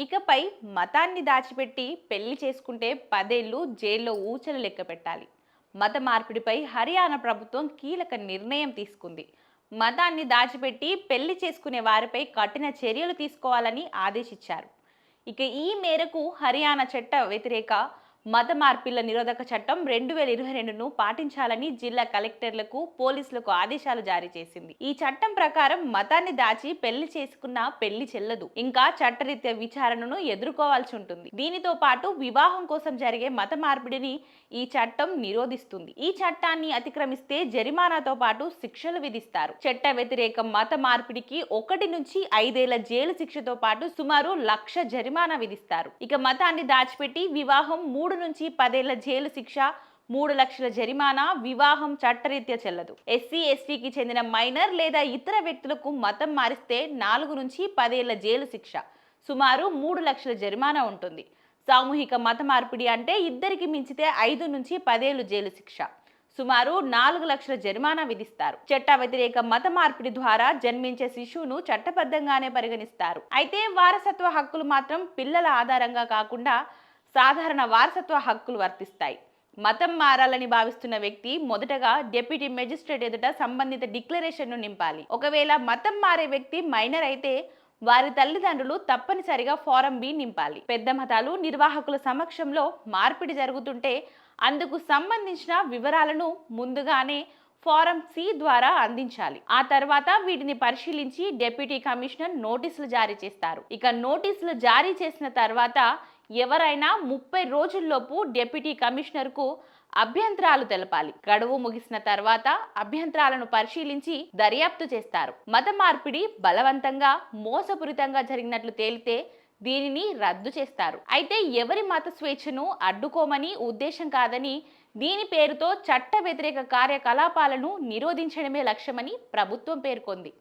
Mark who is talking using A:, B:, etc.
A: ఇకపై మతాన్ని దాచిపెట్టి పెళ్ళి చేసుకుంటే పదేళ్ళు జైల్లో ఊచలు లెక్క పెట్టాలి. మత మార్పిడిపై హర్యానా ప్రభుత్వం కీలక నిర్ణయం తీసుకుంది. మతాన్ని దాచిపెట్టి పెళ్ళి చేసుకునే వారిపై కఠిన చర్యలు తీసుకోవాలని ఆదేశించారు. ఇక ఈ మేరకు హర్యానా చట్ట వ్యతిరేక మత మార్పిళ్ళ నిరోధక చట్టం రెండు వేల ఇరవై రెండును పాటించాలని జిల్లా కలెక్టర్లకు పోలీసులకు ఆదేశాలు జారీ చేసింది. ఈ చట్టం ప్రకారం మతాన్ని దాచి పెళ్ళి చేసుకున్న పెళ్ళి చెల్లదు. ఇంకా చట్టరీత్యా విచారణను ఎదుర్కోవాల్సి ఉంటుంది. దీనితో పాటు వివాహం కోసం జరిగే మత మార్పిడిని ఈ చట్టం నిరోధిస్తుంది. ఈ చట్టాన్ని అతిక్రమిస్తే జరిమానాతో పాటు శిక్షలు విధిస్తారు. చట్ట వ్యతిరేక మత మార్పిడికి ఒకటి నుంచి ఐదేళ్ళ జైలు శిక్షతో పాటు సుమారు లక్ష జరిమానా విధిస్తారు. ఇక మతాన్ని దాచిపెట్టి వివాహం మూడు మూడు నుంచి పదేళ్ళ జైలు శిక్ష మూడు లక్షల జరిమానా వివాహం చట్టరీత్యా చెల్లదు. ఎస్సీ ఎస్టీకి చెందిన మైనర్ లేదా ఇతర వ్యక్తులకు మతం మారిస్తే నాలుగు నుంచి పదేళ్ళ జైలు శిక్ష. సుమారు మూడు లక్షల జరిమానా ఉంటుంది. సామూహిక మత మార్పిడి అంటే ఇద్దరికి మించితే ఐదు నుంచి పదేళ్ళు జైలు శిక్ష. సుమారు నాలుగు లక్షల జరిమానా విధిస్తారు. చట్ట వ్యతిరేక మత మార్పిడి ద్వారా జన్మించే శిశువును చట్టబద్ధంగానే పరిగణిస్తారు. అయితే వారసత్వ హక్కులు మాత్రం పిల్లల ఆధారంగా కాకుండా సాధారణ వారసత్వ హక్కులు వర్తిస్తాయి. మతం మారాలని భావిస్తున్న వ్యక్తి మొదటగా డెప్యూటీ మెజిస్ట్రేట్ ఎదుట సంబంధిత డిక్లరేషన్ను నింపాలి. ఒకవేళ మతం మారే వ్యక్తి మైనర్ అయితే వారి తల్లిదండ్రులు తప్పనిసరిగా ఫారం బి నింపాలి. పెద్ద మతాలు నిర్వాహకుల సమక్షంలో మార్పిడి జరుగుతుంటే అందుకు సంబంధించిన వివరాలను ముందుగానే ఫారం సి ద్వారా అందించాలి. ఆ తర్వాత వీటిని పరిశీలించి డెప్యూటీ కమిషనర్ నోటీసులు జారీ చేస్తారు. ఇక నోటీసులు జారీ చేసిన తర్వాత ఎవరైనా ముప్పై రోజుల్లోపు డెప్యూటీ కమిషనర్కు అభ్యంతరాలు తెలపాలి. గడువు ముగిసిన తర్వాత అభ్యంతరాలను పరిశీలించి దర్యాప్తు చేస్తారు. మత మార్పిడి బలవంతంగా మోసపూరితంగా జరిగినట్లు తేలితే దీనిని రద్దు చేస్తారు. అయితే ఎవరి మత స్వేచ్ఛను అడ్డుకోమని ఉద్దేశం కాదని దీని పేరుతో చట్ట వ్యతిరేక కార్యకలాపాలను నిరోధించడమే లక్ష్యమని ప్రభుత్వం పేర్కొంది.